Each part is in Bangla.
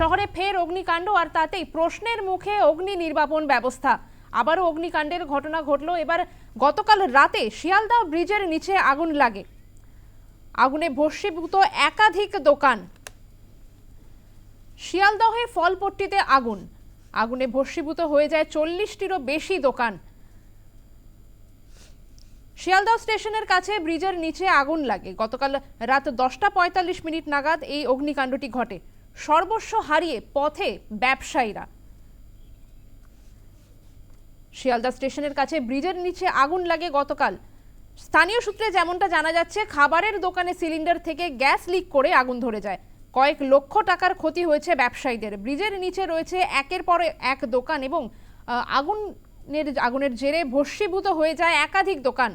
শহরে ফের অগ্নিকাণ্ড আর তাতেই প্রশ্নের মুখে অগ্নি নির্বাপন ব্যবস্থা। আবারও অগ্নিকাণ্ডের ঘটনা ঘটলো। এবার গতকাল রাতে শিয়ালদা ব্রিজের নিচে আগুন লাগে। আগুনে ভস্মীভূত একাধিক দোকান। শিয়ালদহে ফলপট্টিতে আগুন। আগুনে ভস্মীভূত হয়ে যায় চল্লিশটিরও বেশি দোকান। শিয়ালদহ স্টেশনের কাছে ব্রিজের নিচে আগুন লাগে। গতকাল রাত দশটা পঁয়তাল্লিশ মিনিট নাগাদ এই অগ্নিকাণ্ডটি ঘটে। সর্বস্ব হারিয়ে পথে ব্যবসায়ীরা। শিয়ালদা স্টেশনের কাছে ব্রিজের নিচে আগুন লাগে গতকাল। স্থানীয় সূত্রে যেমনটা জানা যাচ্ছে, খাবারের দোকানে সিলিন্ডার থেকে গ্যাস লিক করে আগুন ধরে যায়। কয়েক লক্ষ টাকার ক্ষতি হয়েছে ব্যবসায়ীদের। ব্রিজের নিচে রয়েছে একের পর এক দোকান এবং আগুনের আগুনের জেরে ভস্মীভূত হয়ে যায় একাধিক দোকান।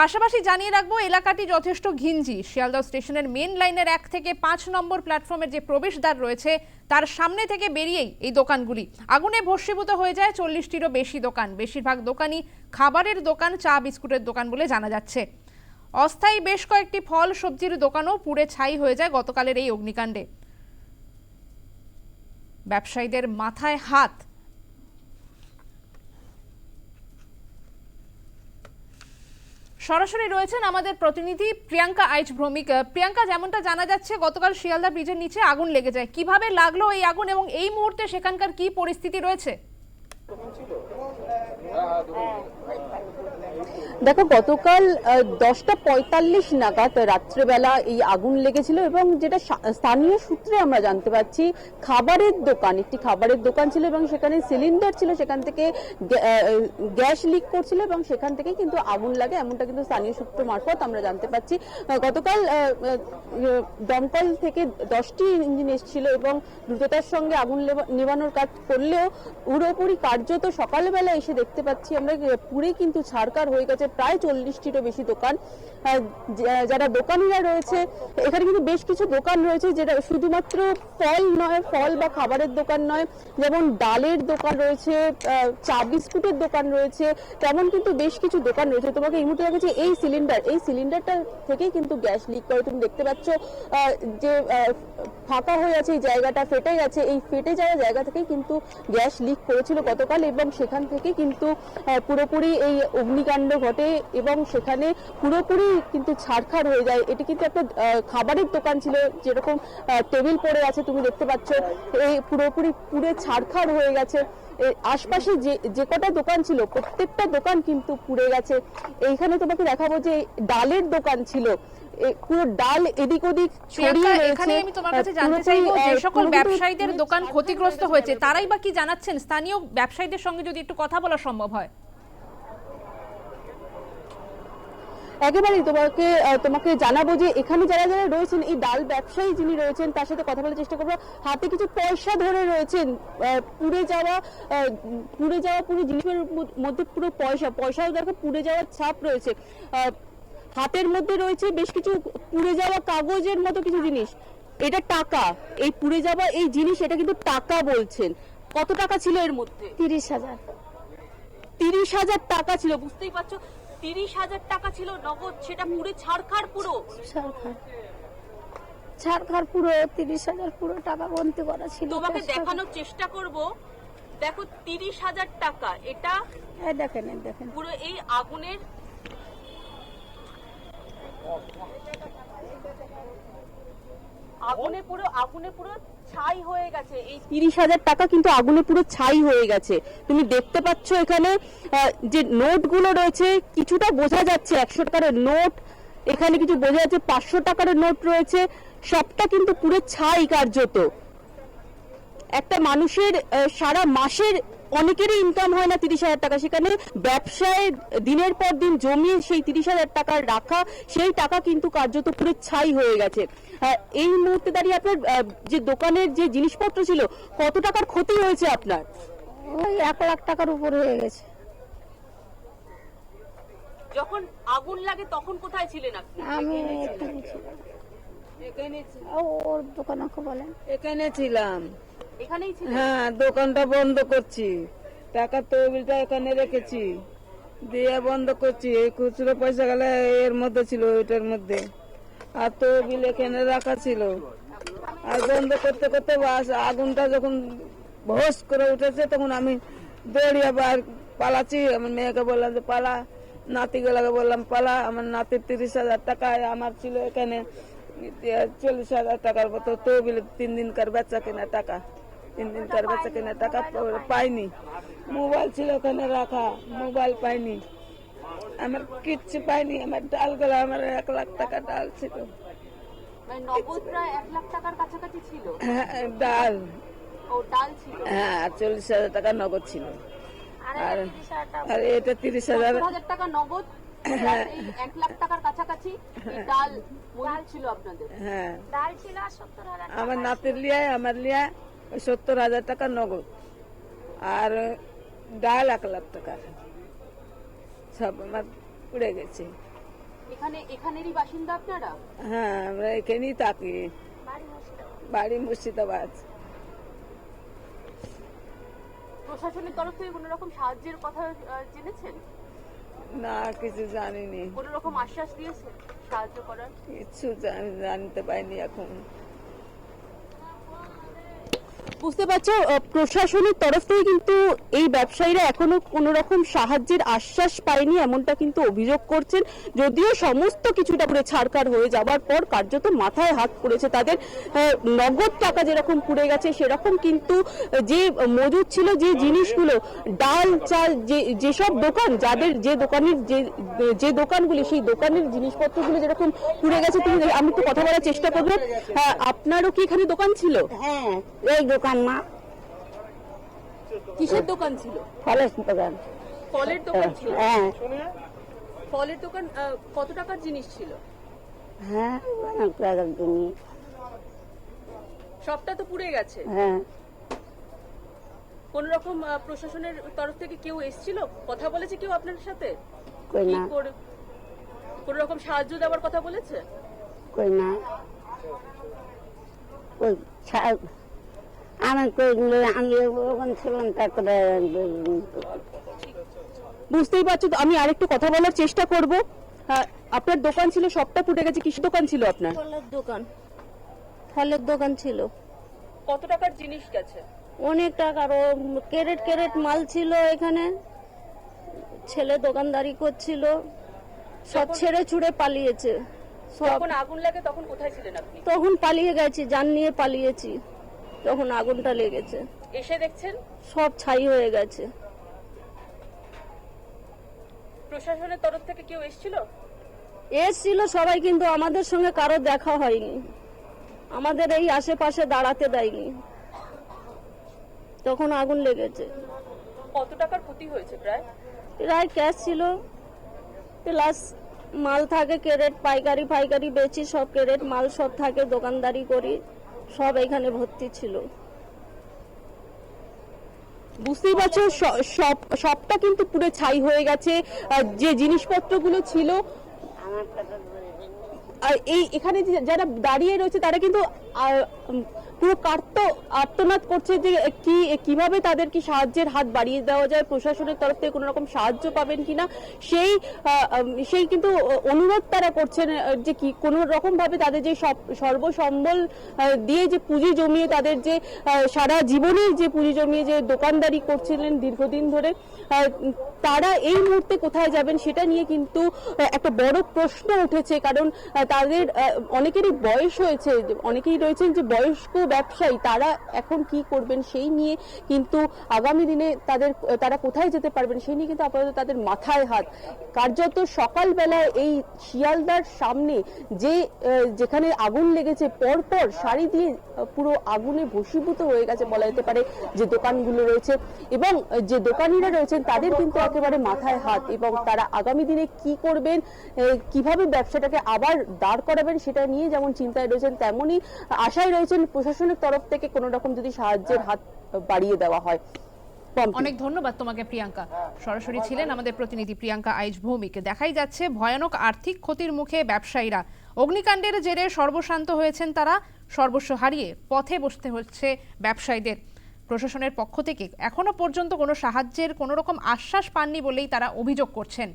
পাশাপাশি জানিয়ে রাখব, এলাকাটি যথেষ্ট ঘিঞ্জি। শিয়ালদহ স্টেশনের মেন লাইনের এক থেকে পাঁচ নম্বর প্ল্যাটফর্মের যে প্রবেশদ্বার রয়েছে, তার সামনে থেকে বেরিয়েই এই দোকানগুলি। আগুনে ভস্মীভূত হয়ে যায় চল্লিশটিরও বেশি দোকান। বেশিরভাগ দোকানই খাবারের দোকান, চা, বিস্কুটের দোকান বলে জানা যাচ্ছে। অস্থায়ী বেশ কয়েকটি ফল, সবজির দোকানও পুড়ে ছাই হয়ে যায় গতকালের এই অগ্নিকাণ্ডে। ব্যবসায়ীদের মাথায় হাত সরাসরি রয়েছেন আমাদের প্রতিনিধি প্রিয়াঙ্কা আইচ ভ্রমিক প্রিয়াঙ্কা, যেমনটা জানা যাচ্ছে, গতকাল শিয়ালদা ব্রিজের নিচে আগুন লেগে যায় কীভাবে লাগল এই আগুন এবং এই মুহূর্তে সেখানকার কি পরিস্থিতি রয়েছে? দেখো, গতকাল দশটা পঁয়তাল্লিশ নাগাদ রাত্রেবেলা এই আগুন লেগেছিল এবং যেটা স্থানীয় সূত্রে আমরা জানতে পারছি, খাবারের দোকান, একটি খাবারের দোকান ছিল এবং সেখানে সিলিন্ডার ছিল, সেখান থেকে গ্যা- গ্যাস লিক করছিল এবং সেখান থেকে কিন্তু আগুন লাগে, এমনটা কিন্তু স্থানীয় সূত্র মারফত আমরা জানতে পারছি। গতকাল দমকল থেকে দশটি ইঞ্জিন এসেছিল এবং দ্রুততার সঙ্গে আগুন নেভানোর কাজ করলেও পুরোপুরি কার্যত সকালবেলা এসে দেখতে পাচ্ছি আমরা, পুরে কিন্তু ছাড়কার হয়ে গেছে। প্রায় চল্লিশটিরও বেশি দোকান। যারা দোকানিরা রয়েছে, এখানে কিন্তু বেশ কিছু দোকান রয়েছে যেটা শুধুমাত্র ফল নয়, ফল বা খাবারের দোকান নয়, যেমন ডালের দোকান রয়েছে চা বিস্কুটের দোকান রয়েছে, তেমন কিন্তু বেশ কিছু দোকান রয়েছে। তোমাকে এই মুহূর্তে দেখাচ্ছি, এই সিলিন্ডার, এই সিলিন্ডারটা থেকেই কিন্তু গ্যাস লিক করে। তুমি দেখতে পাচ্ছ যে ফাঁকা হয়ে আছে এই জায়গাটা ফেটে গেছে এই ফেটে যাওয়া জায়গা থেকেই কিন্তু গ্যাস লিক করেছিল গতকাল এবং সেখান থেকে কিন্তু পুরোপুরি এই অগ্নিকাণ্ড ঘটে এবং সেখানে পুরোপুরি কিন্তু ছাড়খাড় হয়ে যায়। এটি কিন্তু একটা খাবারের দোকান ছিল যেরকম টেবিল পড়ে আছে তুমি দেখতে পাচ্ছ। এই পুরোপুরি পুরে ছাড়খাড় হয়ে গেছে। আশপাশে যে যে কটা দোকান ছিল প্রত্যেকটা দোকান কিন্তু পুড়ে গেছে। এইখানে তোমাকে দেখাবো যে ডালের দোকান ছিল। পুরো ডাল এদিক ওদিক ছড়িয়ে রয়েছে। এখানে আমি তোমার কাছে জানতে চাইব যে সকল ব্যবসায়ীদের দোকান ক্ষতিগ্রস্ত হয়েছে। তারাই বা কি জানাচ্ছেন? স্থানীয় ব্যবসায়ীদের সঙ্গে যদি একটু কথা বলা সম্ভব হয়। একেবারেই তোমাকে তোমাকে জানাব যে এখানে যারা যারা রয়েছেন এই ডাল ব্যবসায়ী যিনি রয়েছেন তার সাথে কথা বলার চেষ্টা করব। হাতে কিছু পয়সা ধরে রয়েছেন পুড়ে যাওয়া পুড়ে যাওয়া পুরো জিনিসের মধ্য- পুরো পয়সা পয়সাও দেখো পুড়ে যাওয়ার ছাপ রয়েছে। হাতের মধ্যে রয়েছে বেশ কিছু পুড়ে যাওয়া কাগজের মতো কিছু জিনিস। এটা টাকা। এই পুড়ে যাওয়া এই জিনিস এটা কিন্তু টাকা বলছেন। কত টাকা ছিল এর মধ্যে? তিরিশ হাজার। তিরিশ হাজার টাকা ছিল বুঝতেই পারছ? তিরিশ হাজার টাকা ছিল নগদ সেটা পুরো ছাড়খাড় পুরো ছাড়খাড়। পুরো তিরিশ হাজার পুরো টাকা গন্তি করা ছিল। তোমাকে দেখানোর চেষ্টা করব। দেখো তিরিশ হাজার টাকা এটা হ্যাঁ দেখেন দেখেন। পুরো এই আগুনের আগুনে পুরো আগুনে পুরো ছাই হয়ে গেছে। এই তিরিশ হাজার টাকা কিন্তু আগুনে পুরো ছাই হয়ে গেছে। তুমি দেখতে পাচ্ছ এখানে যে নোটগুলো রয়েছে, কিছুটা বোঝা যাচ্ছে, একশো টাকার নোট। এখানে কিছু বোঝা যাচ্ছে, পাঁচশো টাকার নোট রয়েছে। সবটা কিন্তু পুরো ছাই কার্যত। একটা মানুষের সারা মাসের অনেকেরই ইনকাম হয় না তিরিশ হাজার টাকা। সেখানে ব্যবসায় দিনের পর দিন জমিয়ে সেই তিরিশ হাজার টাকার রাখা সেই টাকা কিন্তু কার্যত পুরো ছাই হয়ে গেছে। এই মুহূর্তে দাঁড়িয়ে আপনার যে দোকানের যে জিনিসপত্র ছিল কত টাকার ক্ষতি হয়েছে আপনার? ওই এক লাখ টাকার উপর হয়ে গেছে। যখন আগুন লাগে তখন কোথায় ছিলেন আপনি? আমি এখানে ছিলাম। ওর দোকান বলেন। এখানে ছিলাম। এখানেই ছিলেন হ্যাঁ দোকানটা বন্ধ করছি। টাকার তহবিলটা এখানে রেখেছি। দিয়ে বন্ধ করছি। এই খুচরো পয়সা গেলে এর মধ্যে ছিল, ওইটার মধ্যে। আর তহবিল এখানে রাখা ছিল। আর বন্ধ করতে করতে বাস, আগুনটা যখন ভোস করে উঠেছে, তখন আমি দৌড়িয়ে বার পালাচ্ছি। আমার মেয়েকে বললাম যে, পালা। নাতিগুলাকে বললাম, পালা। আমার নাতির তিরিশ হাজার টাকায়, আমার ছিল এখানে চল্লিশ হাজার টাকার মতো তহবিল তিন দিনকার বেচা কেনা টাকা। তিন দিনকার বেচা কেনা টাকা পাইনি। মোবাইল ছিল ওখানে রাখা মোবাইল পাইনি। আমার কিচ্ছু পাইনি আমার ডাল গেলা আমার এক লাখ টাকা ডাল ছিল। মানে হ্যাঁ, ডাল। ডাল হ্যাঁ চল্লিশ হাজার টাকা নগদ ছিল। আর আর এটা তিরিশ হাজার টাকা নগদ হ্যাঁ। এক লাখ টাকার কাছাকাছি ডাল ছিল আপনাদের। হ্যাঁ। ডাল ছিল আর সত্তর হাজার আমার নাতির লিয়ায় আমার লিয়ায় ওই সত্তর হাজার টাকা নগদ। আর ডাল এক লাখ টাকার সব আমার উড়ে গেছে। এখানে এখানেরই বাসিন্দা আপনারা? হ্যাঁ আমরা এখানেই থাকি। বাড়ি মুর্শিদাবাদ। প্রশাসনের তরফ থেকে কোনো রকম সাহায্যের কথা জেনেছেন? না কিছু জানিনি। কোনো রকম আশ্বাস দিয়েছে সাহায্য করার? কিছু জান- জানতে পাইনি এখন। বুঝতে পারছ প্রশাসনের তরফ থেকে কিন্তু এই ব্যবসায়ীরা এখনও কোনো রকম সাহায্যের আশ্বাস পায়নি এমনটা কিন্তু অভিযোগ করছেন। যদিও সমস্ত কিছুটা পুরো ছাড়কার হয়ে যাবার পর কার্যত মাথায় হাত পড়েছে তাদের নগদ টাকা যেরকম পুড়ে গেছে সেরকম কিন্তু যে মজুদ ছিল যে জিনিসগুলো ডাল চাল যে যেসব দোকান যাদের যে দোকানের যে যে দোকানগুলি সেই দোকানের জিনিসপত্রগুলো যেরকম পুড়ে গেছে তুমি আমি একটু কথা বলার চেষ্টা করব। আপনারও কি এখানে দোকান ছিল? হ্যাঁ। এই দোকান মা। কিসের দোকান ছিল? ফলের দোকান। ফলের দোকান ছিল? হ্যাঁ। ফলের দোকান কত টাকার জিনিস ছিল? হ্যাঁ অনেক টাকার জমি সবটা তো পুড়ে গেছে। হ্যাঁ। কোন রকম প্রশাসনের তরফ থেকে কেউ এসেছিল? কথা বলেছে কেউ আপনার সাথে? কই না। কোন রকম সাহায্য দেওয়ার কথা বলেছে? কই না। ওই আমি কই আমি ওখানে ছিলাম তারপরে বুঝতেই পারছ তো আমি আরেকটু কথা বলার চেষ্টা করব। হ্যাঁ, আপনার দোকান ছিল সবটা ফুটে গেছে কিসের দোকান ছিল আপনার? ফলের দোকান। ফলের দোকান ছিল। কত টাকার জিনিস গেছে? অনেক টাকার ও ক্যারেট ক্যারেট মাল ছিল এখানে। ছেলে দোকানদারি করছিল সব ছেড়ে ছুড়ে পালিয়েছে। সব আগুন লাগে তখন কোথায় ছিলেন আপনি? তখন পালিয়ে গেছি যান নিয়ে পালিয়েছি। তখন আগুনটা লেগেছে। এসে দেখছেন? সব ছাই হয়ে গেছে। প্রশাসনের তরফ থেকে কেউ এসেছিল? এসছিল সবাই কিন্তু আমাদের সঙ্গে কারও দেখা হয়নি। আমাদের এই আশেপাশে দাঁড়াতে দেয়নি। তখন আগুন লেগেছে। কত টাকার ক্ষতি হয়েছে প্রায়? প্রায় ক্যাশ ছিল। প্লাস মাল থাকে ক্যারেট পাইকারি ফাইকারি বেচি সব ক্যারেট মাল সব থাকে দোকানদারি করি। সব এখানে ভর্তি ছিল। বুঝতেই পারছ সব সবটা কিন্তু পুরো ছাই হয়ে গেছে। যে জিনিসপত্রগুলো ছিল আর এই এখানে যারা দাঁড়িয়ে রয়েছে তারা কিন্তু পুরো কার্ত আর্তনাদ করছে যে কি, কীভাবে তাদের কি সাহায্যের হাত বাড়িয়ে দেওয়া যায়, প্রশাসনের তরফ থেকে কোনো রকম সাহায্য পাবেন কিনা, সেই সেই কিন্তু অনুরোধ তারা করছেন যে কি, কোনো রকম ভাবে তাদের যে সর্বসম্বল দিয়ে যে পুঁজি জমিয়ে তাদের যে সারা জীবনের যে পুঁজি জমিয়ে যে দোকানদারি করছিলেন দীর্ঘদিন ধরে তারা এই মুহূর্তে কোথায় যাবেন সেটা নিয়ে কিন্তু একটা বড় প্রশ্ন উঠেছে, কারণ তাদের অনেকেরই বয়স হয়েছে, অনেকেই রয়েছেন যে বয়স্ক ব্যবসায়ী, তারা এখন কি করবেন সেই নিয়ে কিন্তু আগামী দিনে তাদের, তারা কোথায় যেতে পারবেন সেই নিয়ে কিন্তু আপাতত তাদের মাথায় হাত। কার্যত সকালবেলায় এই শিয়ালদার সামনে যে যেখানে আগুন লেগেছে, পরপর সারি দিয়ে পুরো আগুনে ভস্মীভূত হয়ে গেছে বলা যেতে পারে যে দোকানগুলো রয়েছে। এবং যে দোকানিরা রয়েছেন, তাদের কিন্তু একেবারে মাথায় হাত। এবং তারা আগামী দিনে কি করবেন কীভাবে ব্যবসাটাকে আবার দাঁড় করাবেন, সেটা নিয়ে যেমন চিন্তায় রয়েছেন, তেমনই আশায় রয়েছেন প্রশাসনের তরফ থেকে কোনো রকম যদি সাহায্যের হাত বাড়িয়ে দেওয়া হয় অনেক ধন্যবাদ তোমাকে, প্রিয়াঙ্কা। সরাসরি ছিলেন আমাদের প্রতিনিধি প্রিয়াঙ্কা আইজ ভৌমিক। দেখাই যাচ্ছে ভয়ানক আর্থিক ক্ষতির মুখে ব্যবসায়ীরা। অগ্নিকাণ্ডের জেরে সর্বশান্ত হয়েছেন তারা, সর্বস্ব হারিয়ে পথে বসতে হচ্ছে ব্যবসায়ীদের। প্রশাসনের পক্ষ থেকে এখনও পর্যন্ত কোনো সাহায্যের কোনো রকম আশ্বাস পাননি বলেই তারা অভিযোগ করছেন।